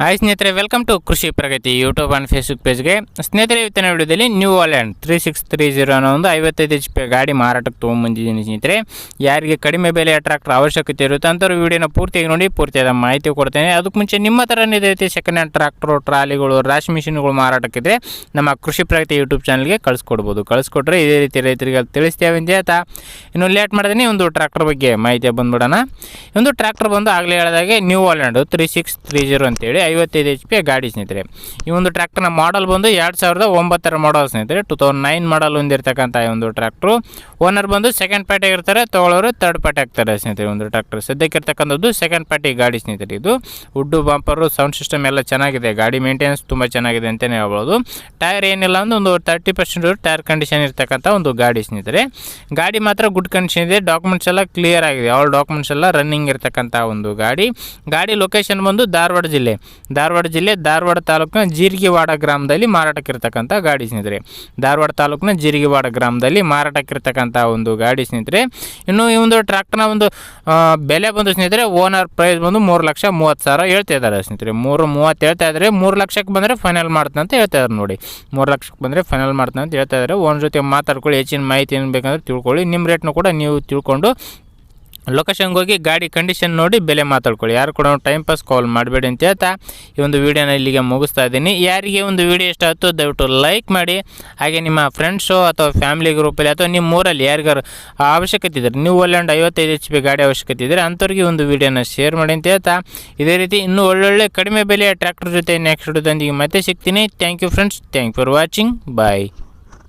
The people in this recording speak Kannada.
ಹಾಯ್ ಸ್ನೇಹಿತರೆ welcome to Krishi Pragati YouTube and Facebook ಪೇಜ್ಗೆ ಸ್ನೇಹಿತರೆ, ಇವತ್ತಿನ ವಿಡಿಯೋದಲ್ಲಿ New Holland three six three zero ಅನ್ನೋ ಒಂದು ಐವತ್ತೈದು ಎಚ್ ಪಿ ಗಾಡಿ ಮಾರಾಟಕ್ಕೆ ತೊಗೊಂಬಂದಿದ್ದೀನಿ ಸ್ನೇಹಿತರೆ. ಯಾರಿಗೆ ಕಡಿಮೆ ಬೆಲೆಯ ಟ್ರಾಕ್ಟರ್ ಅವಶ್ಯಕತೆ ಇರುತ್ತೆ ಅಂತವ್ರು ವಿಡಿಯೋನ ಪೂರ್ತಿಯಾಗಿ ನೋಡಿ, ಪೂರ್ತಿಯಾದ ಮಾಹಿತಿ ಕೊಡ್ತೇನೆ. ಅದಕ್ಕೆ ಮುಂಚೆ ನಿಮ್ಮ ಥರನೇ ರೀತಿ ಸೆಕೆಂಡ್ ಹ್ಯಾಂಡ್ ಟ್ರ್ಯಾಕ್ಟ್ರು ಟ್ರಾಲಿಗಳು ರಾಶಿ ಮಿಷಿನ್ಗಳು ಮಾರಾಟಕ್ಕಿದ್ರೆ ನಮ್ಮ ಕೃಷಿ ಪ್ರಗತಿ ಯೂಟ್ಯೂಬ್ ಚಾನಲ್ಗೆ ಕಳಿಸ್ಕೊಡ್ಬೋದು. ಕಳಿಸ್ಕೊಟ್ರೆ ಇದೇ ರೀತಿ ರೈತರಿಗೆ ತಿಳಿಸ್ತೇವೆ ಅಂತ ಇನ್ನು ಲೇಟ್ ಮಾಡಿದ್ರೆ ಒಂದು ಟ್ರಾಕ್ಟರ್ ಬಗ್ಗೆ ಮಾಹಿತಿ ಬಂದ್ಬಿಡೋಣ. ಒಂದು ಟ್ರಾಕ್ಟರ್ ಬಂದು ಆಗಲೇ ಹೇಳಿದಾಗೆ New Holland three six three zero ಅಂತೇಳಿ ಐವತ್ತೈದು ಎಚ್ ಪಿ ಗಾಡಿ ಸ್ನೇಹಿತರೆ. ಈ ಒಂದು ಟ್ರ್ಯಾಕ್ಟರ್ನ ಮಾಡಲ್ ಬಂದು ಎರಡು ಸಾವಿರದ ಒಂಬತ್ತರ ಮಾಡಲ್ ಸ್ನೇಹಿತರೆ. ಟು ತೌಸಂಡ್ ನೈನ್ ಮಾಡಲ್ ಹೊಂದಿರತಕ್ಕಂಥ ಈ ಒಂದು ಟ್ರ್ಯಾಕ್ಟ್ರು. ಓನರ್ ಬಂದು ಸೆಕೆಂಡ್ ಪಾರ್ಟಿ ಇರ್ತಾರೆ ತೊಗೊಳೋರು ತರ್ಡ್ ಪಾರ್ಟಿ ಆಗ್ತಾರೆ ಸ್ನೇಹಿತರೆ ಒಂದು ಟ್ರ್ಯಾಕ್ಟರ್. ಸದ್ಯಕ್ಕೆ ಇರ್ತಕ್ಕಂಥದ್ದು ಸೆಕೆಂಡ್ ಪಾರ್ಟಿ ಗಾಡಿ ಸ್ನೇಹಿತರೆ ಇದು. ಉಡ್ಡು ಬಾಂಪರು ಸೌಂಡ್ ಸಿಸ್ಟಮ್ ಎಲ್ಲ ಚೆನ್ನಾಗಿದೆ. ಗಾಡಿ ಮೇಂಟೆನೆನ್ಸ್ ತುಂಬ ಚೆನ್ನಾಗಿದೆ ಅಂತಲೇ ಹೇಳ್ಬೋದು. ಟೈರ್ ಏನಿಲ್ಲ ಅಂದ್ರೆ ಒಂದು ತರ್ಟಿ ಪರ್ಸೆಂಟ್ ಟೈರ್ ಕಂಡೀಷನ್ ಇರ್ತಕ್ಕಂಥ ಒಂದು ಗಾಡಿ ಸ್ನೇಹಿತರೆ. ಗಾಡಿ ಮಾತ್ರ ಗುಡ್ ಕಂಡೀಷನ್ ಇದೆ. ಡಾಕ್ಯುಮೆಂಟ್ಸ್ ಎಲ್ಲ ಕ್ಲಿಯರ್ ಆಗಿದೆ. ಆಲ್ ಡಾಕ್ಯುಮೆಂಟ್ಸ್ ಎಲ್ಲ ರನ್ನಿಂಗ್ ಇರ್ತಕ್ಕಂಥ ಒಂದು ಗಾಡಿ. ಗಾಡಿ ಲೊಕೇಶನ್ ಬಂದು ಧಾರವಾಡ ಜಿಲ್ಲೆ. ಧಾರವಾಡ ಜಿಲ್ಲೆ ಧಾರವಾಡ ತಾಲೂಕಿನ ಜೀರಿಗೆವಾಡ ಗ್ರಾಮದಲ್ಲಿ ಮಾರಾಟಕ್ಕಿರ್ತಕ್ಕಂಥ ಗಾಡಿ ಸ್ನೇಹಿತರೆ. ಧಾರವಾಡ ತಾಲೂಕಿನ ಜೀರಿಗೆವಾಡ ಗ್ರಾಮದಲ್ಲಿ ಮಾರಾಟಕ್ಕಿರ್ತಕ್ಕಂಥ ಒಂದು ಗಾಡಿ ಸ್ನೇಹಿತರೆ. ಇನ್ನು ಈ ಒಂದು ಟ್ರ್ಯಾಕ್ಟರ್ನ ಒಂದು ಬೆಲೆ ಬಂದು ಸ್ನೇಹಿತರೆ, ಓನರ್ ಪ್ರೈಸ್ ಬಂದು ಮೂರು ಲಕ್ಷ ಮೂವತ್ತು ಸಾವಿರ ಹೇಳ್ತಾ ಇದ್ದಾರೆ ಸ್ನೇಹಿತರೆ. ಮೂರು ಮೂವತ್ತು ಹೇಳ್ತಾ ಇದ್ದಾರೆ. ಮೂರು ಲಕ್ಷಕ್ಕೆ ಬಂದರೆ ಫೈನಲ್ ಮಾಡ್ತಾನೆ ಅಂತ ಹೇಳ್ತಾ ಇದ್ದಾರೆ ನೋಡಿ. ಮೂರು ಲಕ್ಷಕ್ಕೆ ಬಂದರೆ ಫೈನಲ್ ಮಾಡ್ತಾನೆ ಅಂತ ಹೇಳ್ತಾ ಇದ್ದಾರೆ. ಓನ್ ಜೊತೆ ಮಾತಾಡ್ಕೊಳ್ಳಿ, ಹೆಚ್ಚಿನ ಮಾಹಿತಿ ಏನು ಬೇಕಂದ್ರೆ ತಿಳ್ಕೊಳ್ಳಿ. ನಿಮ್ಮ ರೇಟ್ನು ಕೂಡ ನೀವು ತಿಳ್ಕೊಂಡು ಲೊಕೇಶನ್ಗೆ ಹೋಗಿ ಗಾಡಿ ಕಂಡೀಷನ್ ನೋಡಿ ಬೆಲೆ ಮಾತಾಡ್ಕೊಳ್ಳಿ. ಯಾರು ಕೂಡ ಟೈಮ್ ಪಾಸ್ ಕಾಲ್ ಮಾಡಬೇಡಿ ಅಂತ ಹೇಳ್ತಾ ಈ ಒಂದು ವೀಡಿಯೋನ ಇಲ್ಲಿಗೆ ಮುಗಿಸ್ತಾ ಇದ್ದೀನಿ. ಯಾರಿಗೆ ಒಂದು ವೀಡಿಯೋ ಇಷ್ಟ ಆಯಿತು, ದಯವಿಟ್ಟು ಲೈಕ್ ಮಾಡಿ. ಹಾಗೆ ನಿಮ್ಮ ಫ್ರೆಂಡ್ಸು ಅಥವಾ ಫ್ಯಾಮಿಲಿ ಗ್ರೂಪಲ್ಲಿ ಅಥವಾ ನಿಮ್ಮ ಊರಲ್ಲಿ ಯಾರಿಗಾರು ಅವಶ್ಯಕತೆ ಇದ್ದರೆ, ನೀವು ಒಳ್ಳೆ ಐವತ್ತೈದು ಎಚ್ ಪಿ ಗಾಡಿ ಅವಶ್ಯಕತೆ ಇದ್ದರೆ ಅಂಥವ್ರಿಗೆ ಒಂದು ವೀಡಿಯೋನ ಶೇರ್ ಮಾಡಿ ಅಂತ ಹೇಳ್ತಾ ಇದೇ ರೀತಿ ಇನ್ನೂ ಒಳ್ಳೊಳ್ಳೆ ಕಡಿಮೆ ಬೆಲೆಯ ಟ್ರ್ಯಾಕ್ಟರ್ ಜೊತೆ ನೆಕ್ಸ್ಟ್ ಹಿಡಿದೊಂದಿಗೆ ಮತ್ತೆ ಸಿಗ್ತೀನಿ. Thank you friends thank for watching bye